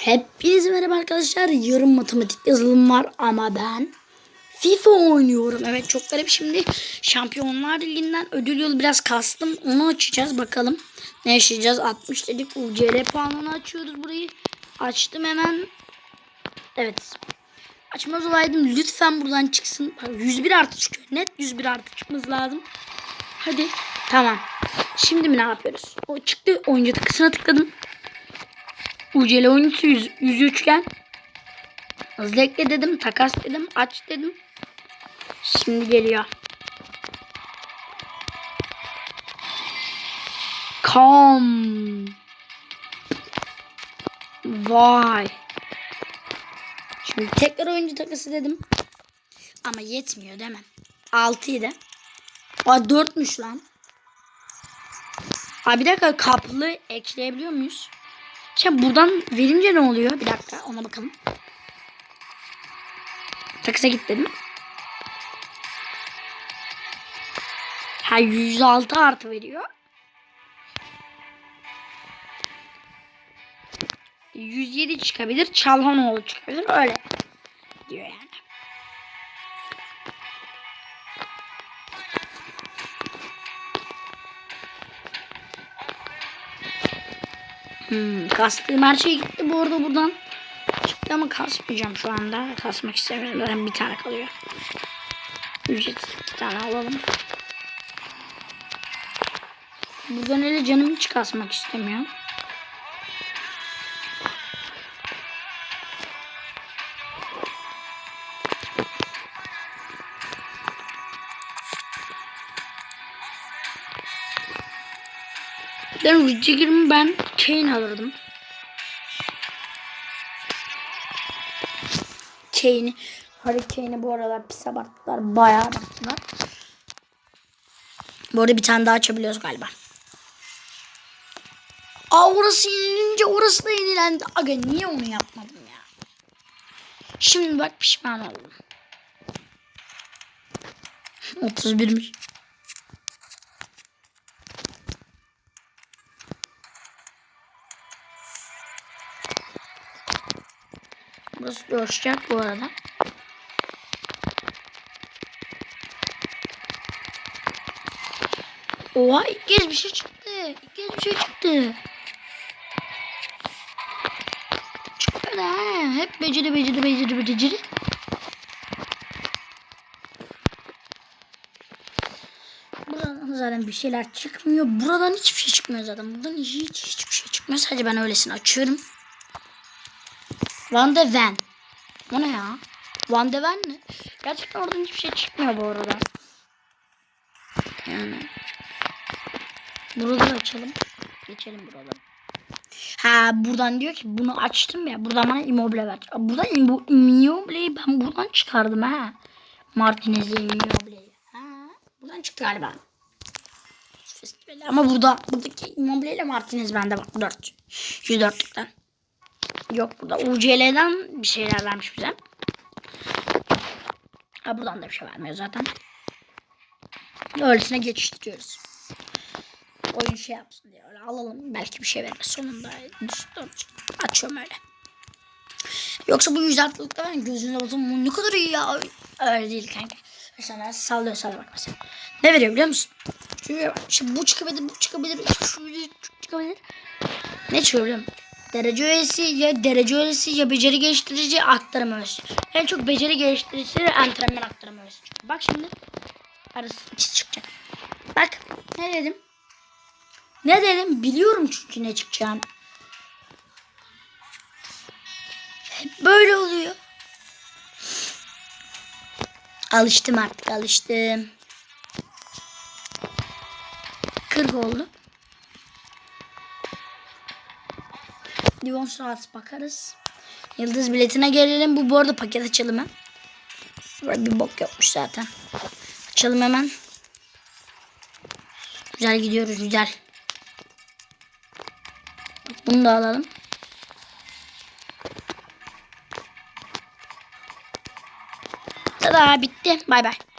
Hepinize merhaba arkadaşlar. Yarın matematik yazılım var ama ben FIFA oynuyorum. Evet çok garip. Şimdi Şampiyonlar Ligi'nden ödül yolu biraz kastım. Onu açacağız bakalım. Ne yaşayacağız? 60 dedik. UCL puanını açıyoruz burayı. Açtım hemen. Evet. Açmaz olaydım. Lütfen buradan çıksın. Bak, 101 artı çıkıyor. Net 101 artı çıkması lazım. Hadi. Tamam. Şimdi mi ne yapıyoruz? O çıktı. Oyuncu takısına tıkladım. UCL oyuncusu 100, 103 iken hızlı ekle dedim. Takas dedim. Aç dedim. Şimdi geliyor. Kom. Vay. Şimdi tekrar oyuncu takası dedim. Ama yetmiyor değil mi? 6 idi. Aa 4'müş lan. Abi bir dakika kaplı ekleyebiliyor muyuz? Şimdi buradan verince ne oluyor? Bir dakika ona bakalım. Takısa git dedim. Ha 106 artı veriyor. 107 çıkabilir. Çalhanoğlu çıkabilir. Öyle diyor yani. Hmm, kastığım her şey gitti bu arada buradan. Çıktı ama kasmayacağım şu anda. Kasmak istemiyorum. Zaten bir tane kalıyor. Ücretsiz iki tane alalım. Buradan öyle canım hiç kasmak istemiyor. Ben Rüdiger'imi ben Kane alırdım. Kane'i Harry Kane'i bu aralar pis abarttılar. Bayağı abarttılar. Bu arada bir tane daha açabiliyoruz galiba. Aa orası yenilince orası da yenilendi. Aga niye onu yapmadım ya? Şimdi bak pişman oldum. 31'miş. Burası coşacak bu arada. Oha ilk kez bir şey çıktı. İlk kez bir şey çıktı. Çıktı da ha. Hep beceri beceri beceri beceri. Buradan zaten bir şeyler çıkmıyor. Buradan hiçbir şey çıkmıyor zaten. Buradan hiç hiçbir şey çıkmıyor. Sadece ben öylesine açıyorum. Van de Ven. O ne ya? Van de? Gerçekten oradan hiçbir şey çıkmıyor bu arada. Yani. Burada açalım. Geçelim buradan. Ha buradan diyor ki bunu açtım ya. Buradan bana immobile ver. Buradan immo, immobileyi ben buradan çıkardım ha. Martinez'le immobileyi. Ha. Buradan çıktı galiba. Ama burada buradaki immobile ile Martinez bende bak 4. 104'lükten. Yok burada UCL'den bir şeyler vermiş bize. Ha buradan da bir şey vermiyor zaten. Öylesine geçiştiriyoruz. Oyun şey yapsın diye öyle alalım. Belki bir şey verir sonunda. Açıyorum öyle. Yoksa bu yüz altılıkta ben bakın bu ne kadar iyi ya. Öyle değil kanka. Mesela sallıyor sana bak mesela. Ne veriyor biliyor musun? Şimdi bu çıkabilir, bu çıkabilir, şu çıkabilir. Ne çıkıyor biliyor musun? Derece üyesi ya derece üyesi ya beceri geliştirici aktarım öğesi. En çok beceri geliştirici antrenman aktarım çıkıyor. Bak şimdi. Arası çıkacak. Bak ne dedim? Ne dedim? Biliyorum çünkü ne çıkacağını. Hep böyle oluyor. Alıştım artık alıştım. 40 oldu. Livon saat bakarız. Yıldız biletine gelelim. Bu bu arada paket açalım ha. Burada bir bok yokmuş zaten. Açalım hemen. Güzel gidiyoruz güzel. Bunu da alalım. Tada bitti. Bay bay.